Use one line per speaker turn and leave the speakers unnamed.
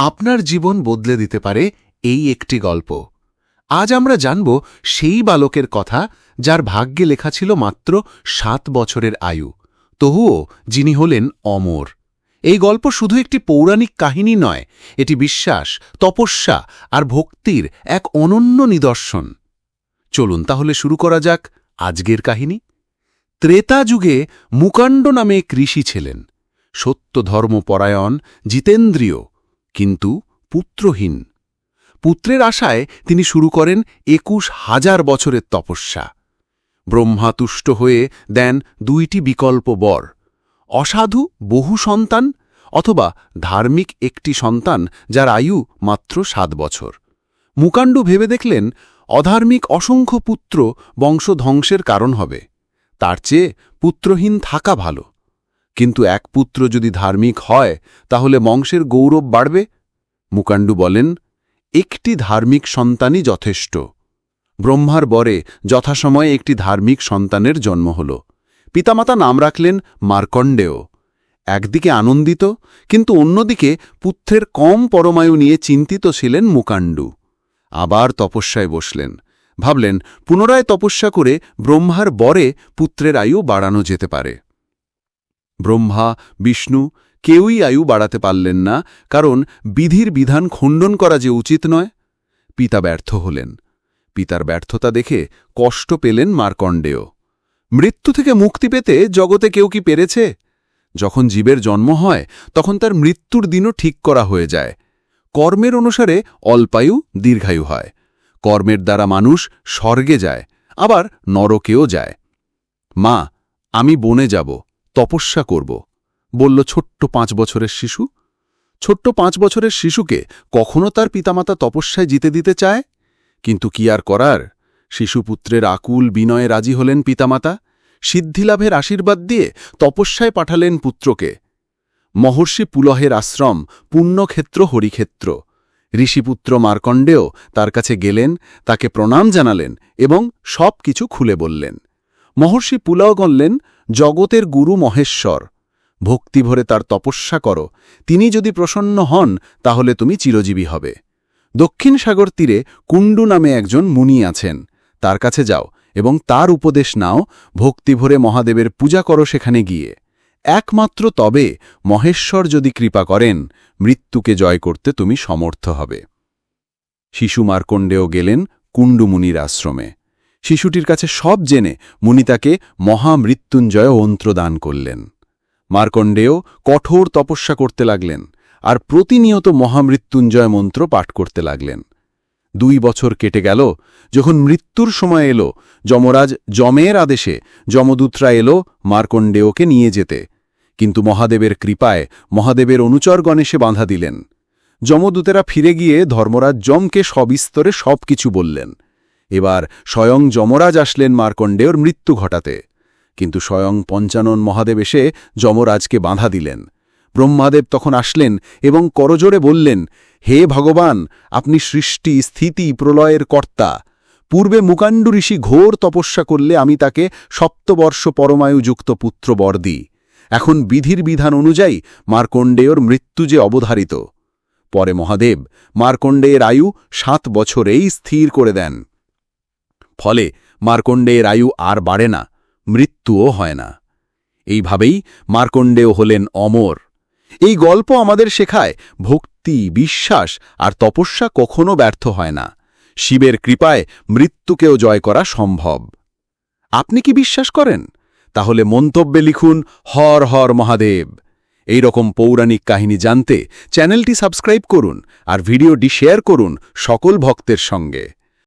আপনার জীবন বদলে দিতে পারে এই একটি গল্প। আজ আমরা জানব সেই বালকের কথা যার ভাগ্যে লেখা ছিল মাত্র সাত বছরের আয়ু তহুও যিনি হলেন অমর। এই গল্প শুধু একটি পৌরাণিক কাহিনী নয়, এটি বিশ্বাস, তপস্যা আর ভক্তির এক অনন্য নিদর্শন। চলুন তাহলে শুরু করা যাক আজকের কাহিনী। ত্রেতা যুগে মুকাণ্ড নামে কৃষি ছিলেন। সত্য ধর্মপরায়ণ জিতেন্দ্রীয় কিন্তু পুত্রহীন। পুত্রের আশায় তিনি শুরু করেন একুশ হাজার বছরের তপস্যা। ব্রহ্মা তুষ্ট হয়ে দেন দুইটি বিকল্প বর, অসাধু বহু সন্তান অথবা ধার্মিক একটি সন্তান যার আয়ু মাত্র সাত বছর। মুকাণ্ডু ভেবে দেখলেন অধার্মিক অসংখ্য পুত্র বংশধ্বংসের কারণ হবে। তার চেয়ে পুত্রহীন থাকা ভালো। কিন্তু এক পুত্র যদি ধার্মিক হয়, তাহলে বংশের গৌরব বাড়বে? মুকাণ্ডু বলেন, একটি ধার্মিক সন্তানই যথেষ্ট। ব্রহ্মার বরে যথাসময়ে একটি ধার্মিক সন্তানের জন্ম হল। পিতামাতা নাম রাখলেন মার্কণ্ডেয়। একদিকে আনন্দিত, কিন্তু অন্যদিকে পুত্রের কম পরমায়ু নিয়ে চিন্তিত ছিলেন মুকাণ্ডু। আবার তপস্যায় বসলেন। ভাবলেন, পুনরায় তপস্যা করে ব্রহ্মার বরে পুত্রের আয়ু বাড়ানো যেতে পারে। ব্রহ্মা, বিষ্ণু, কেউই আয়ু বাড়াতে পারলেন না, কারণ বিধির বিধান খণ্ডন করা যে উচিত নয়। পিতা ব্যর্থ হলেন। পিতার ব্যর্থতা দেখে কষ্ট পেলেন মার্কণ্ডেয়। মৃত্যু থেকে মুক্তি পেতে জগতে কেউ কি পেরেছে? যখন জীবের জন্ম হয়, তখন তার মৃত্যুর দিনও ঠিক করা হয়ে যায়। কর্মের অনুসারে অল্পায়ু, দীর্ঘায়ু হয়। কর্মের দ্বারা মানুষ স্বর্গে যায়, আবার নরকেও যায়। মা, আমি বনে যাব। তপস্যা করব। বলল, ছোট্ট পাঁচ বছরের শিশু? ছোট্ট পাঁচ বছরের শিশুকে কখনো তার পিতামাতা তপস্যায় জিতে দিতে চায়? কিন্তু কি আর করার? শিশুপুত্রের আকুল বিনয়ে রাজি হলেন পিতামাতা। সিদ্ধিলাভের আশীর্বাদ দিয়ে তপস্যায় পাঠালেন পুত্রকে। মহর্ষি পুলহের আশ্রম পুণ্যক্ষেত্র, হরিক্ষেত্র। ঋষিপুত্র মার্কণ্ডেও তার কাছে গেলেন, তাকে প্রণাম জানালেন এবং সব কিছু খুলে বললেন। মহর্ষি পুলাও গণলেন জগতের গুরু মহেশ্বর। ভক্তিভরে তার তপস্যা করো। তিনি যদি প্রসন্ন হন, তাহলে তুমি চিরজীবী হবে। দক্ষিণ সাগর তীরে কুণ্ডু নামে একজন মুনি আছেন। তার কাছে যাও এবং তার উপদেশ নাও, ভক্তিভরে মহাদেবের পূজা করো সেখানে গিয়ে। একমাত্র তবে মহেশ্বর যদি কৃপা করেন, মৃত্যুকে জয় করতে তুমি সমর্থ হবে। শিশু মার্কণ্ডেও গেলেন কুণ্ডুমুনির আশ্রমে। শিশুটির কাছে সব জেনে মুনি তাকে মহামৃত্যুঞ্জয় অন্ত্র দান করলেন। মার্কণ্ডেয় কঠোর তপস্যা করতে লাগলেন আর প্রতিনিয়ত মহামৃত্যুঞ্জয় মন্ত্র পাঠ করতে লাগলেন। দুই বছর কেটে গেল, যখন মৃত্যুর সময় এলো, যমরাজ যমের আদেশে যমদূতরা এলো মার্কণ্ডেয়কে নিয়ে যেতে। কিন্তু মহাদেবের কৃপায় মহাদেবের অনুচর গণেশে বাঁধা দিলেন। যমদূতেরা ফিরে গিয়ে ধর্মরাজ যমকে সবিস্তরে সব কিছু বললেন। এবার স্বয়ং যমরাজ আসলেন মার্কণ্ডেয়র মৃত্যু ঘটাতে। কিন্তু স্বয়ং পঞ্চানন মহাদেব এসে যমরাজকে বাঁধা দিলেন। ব্রহ্মাদেব তখন আসলেন এবং করজোড়ে বললেন, হে ভগবান, আপনি সৃষ্টি, স্থিতি, প্রলয়ের কর্তা। পূর্বে মুকাণ্ডু ঋষি ঘোর তপস্যা করলে আমি তাকে সপ্তবর্ষ পরমায়ুযুক্ত পুত্র বর দিই। এখন বিধির বিধান অনুযায়ী মার্কণ্ডেয়র মৃত্যু যে অবধারিত। পরে মহাদেব, মার্কণ্ডেয়ের আয়ু সাত বছরেই স্থির করে দেন। ফলে মার্কণ্ডেয়ের আয়ু আর বাড়ে না, মৃত্যুও হয় না। এইভাবেই মার্কণ্ডেয় হলেন অমর। এই গল্প আমাদের শেখায় ভক্তি, বিশ্বাস আর তপস্যা কখনো ব্যর্থ হয় না। শিবের কৃপায় মৃত্যুকেও জয় করা সম্ভব। আপনি কি বিশ্বাস করেন? তাহলে মন্তব্যে লিখুন, হর হর মহাদেব। এই রকম পৌরাণিক কাহিনী জানতে চ্যানেলটি সাবস্ক্রাইব করুন আর ভিডিওটি শেয়ার করুন সকল ভক্তের সঙ্গে।